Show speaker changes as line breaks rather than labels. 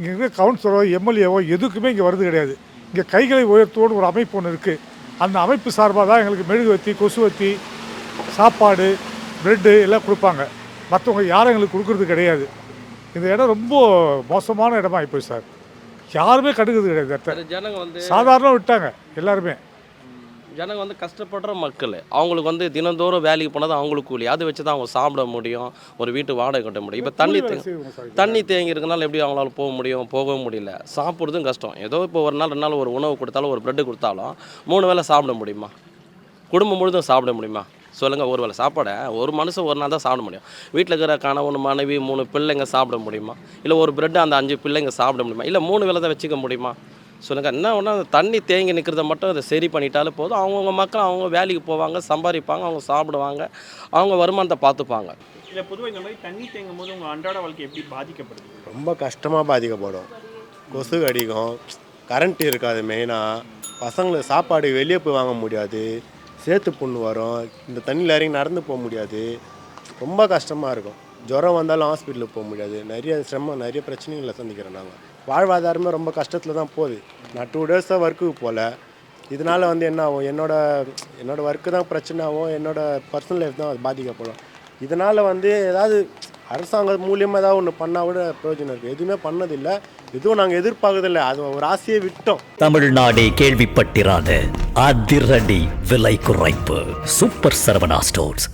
இங்கே இருக்கிற கவுன்சிலரோ எம்எல்ஏவோ எதுக்குமே இங்கே வருது கிடையாது. இங்கே கைகளை உயர்த்தோடு ஒரு அமைப்பு ஒன்று இருக்குது அந்த அமைப்பு சார்பாக தான் எங்களுக்கு மெழுகுவத்தி கொசுவத்தி சாப்பாடு ப்ரெட்டு எல்லாம் கொடுப்பாங்க. மற்றவங்க யாரும் எங்களுக்கு கொடுக்குறது கிடையாது. இந்த இடம் ரொம்ப மோசமான இடமா ஆகிப்போச்சு சார். யாருமே கண்டுக்கிறது கிடையாது இந்த இடத்த.
சரி, ஜனங்க வந்து
சாதாரண விட்டாங்க எல்லாருமே.
ஜனங்க வந்து கஷ்டப்படுற மக்கள். அவங்களுக்கு வந்து தினந்தோறும் வேலைக்கு போனால் தான் அவங்களுக்கு கூலி. அதை வச்சு தான் அவங்க சாப்பிட முடியும் ஒரு வீட்டு வாடகை கட்ட முடியும். இப்போ தண்ணி
வேலை
தேங்க தண்ணி தேங்கி இருக்கனால எப்படி அவங்களால போக முடியும் போகவும் முடியல? சாப்பிட்றதும் கஷ்டம். ஏதோ இப்போ ஒரு நாள் ரெண்டு நாள் ஒரு உணவு கொடுத்தாலும் ஒரு பிரெட்டு கொடுத்தாலும் மூணு வேளை சாப்பிட முடியுமா? குடும்பம் முழுதும் சாப்பிட முடியுமா? சொல்லுங்கள் ஒரு வேளை சாப்பாடை ஒரு மனுஷன் ஒரு நாள் தான் சாப்பிட முடியும். வீட்டில் இருக்கிற கணவன் மனைவி மூணு பிள்ளைங்க சாப்பிட முடியுமா? இல்லை ஒரு பிரெட்டு அந்த அஞ்சு பிள்ளைங்க சாப்பிட முடியுமா? இல்லை மூணு வேளை தான் வச்சுக்க முடியுமா? சொல்லுங்கள் என்ன ஒன்றா அந்த தண்ணி தேங்கி நிற்கிறத மட்டும் அதை சரி பண்ணிட்டாலே போதும். அவங்கவுங்க மக்கள் அவங்க வேலைக்கு போவாங்க சம்பாதிப்பாங்க அவங்க சாப்பிடுவாங்க அவங்க வருமானத்தை பார்த்துப்பாங்க.
இல்லை பொதுவாக இந்த மாதிரி தண்ணி தேங்கும் போது உங்கள் அன்றாட வாழ்க்கை எப்படி பாதிக்கப்படுது?
ரொம்ப கஷ்டமாக பாதிக்கப்படும். கொசு கடிக்கும் கரண்ட் இருக்காது மெயினாக பசங்களுக்கு சாப்பாடு வெளியே போய் வாங்க முடியாது. சேத்து புண்ணு வரும். இந்த தண்ணியில் இறங்கி நடந்து போக முடியாது. ரொம்ப கஷ்டமாக இருக்கும். ஜுரம் வந்தாலும் ஹாஸ்பிட்டலுக்கு போக முடியாது. நிறைய சிரமம் நிறைய பிரச்சனைகளை சந்திக்கிறோம் நாங்கள் வாழ்வாதாரமே ரொம்ப கஷ்டத்தில் தான் போகுது. நான் டூ டேஸாக ஒர்க்குக்கு போகல. இதனால் வந்து என்ன ஆகும்? என்னோடய என்னோடய ஒர்க்கு தான் பிரச்சனை ஆகும். பர்சனல் லைஃப் தான் அது பாதிக்கப்படும். இதனால் வந்து ஏதாவது அரசாங்கம் மூலியமாக ஏதாவது ஒன்று பண்ணால் கூட பிரயோஜனம் இருக்குது எதுவுமே பண்ணதில்லை. எதுவும் நாங்கள் எதிர்பார்க்கறதில்லை. அது ஒரு ஆசையை விட்டோம்.
தமிழ்நாடே கேள்விப்பட்டிராத அதிரடி விலை குறைப்பு. Super Saravana stores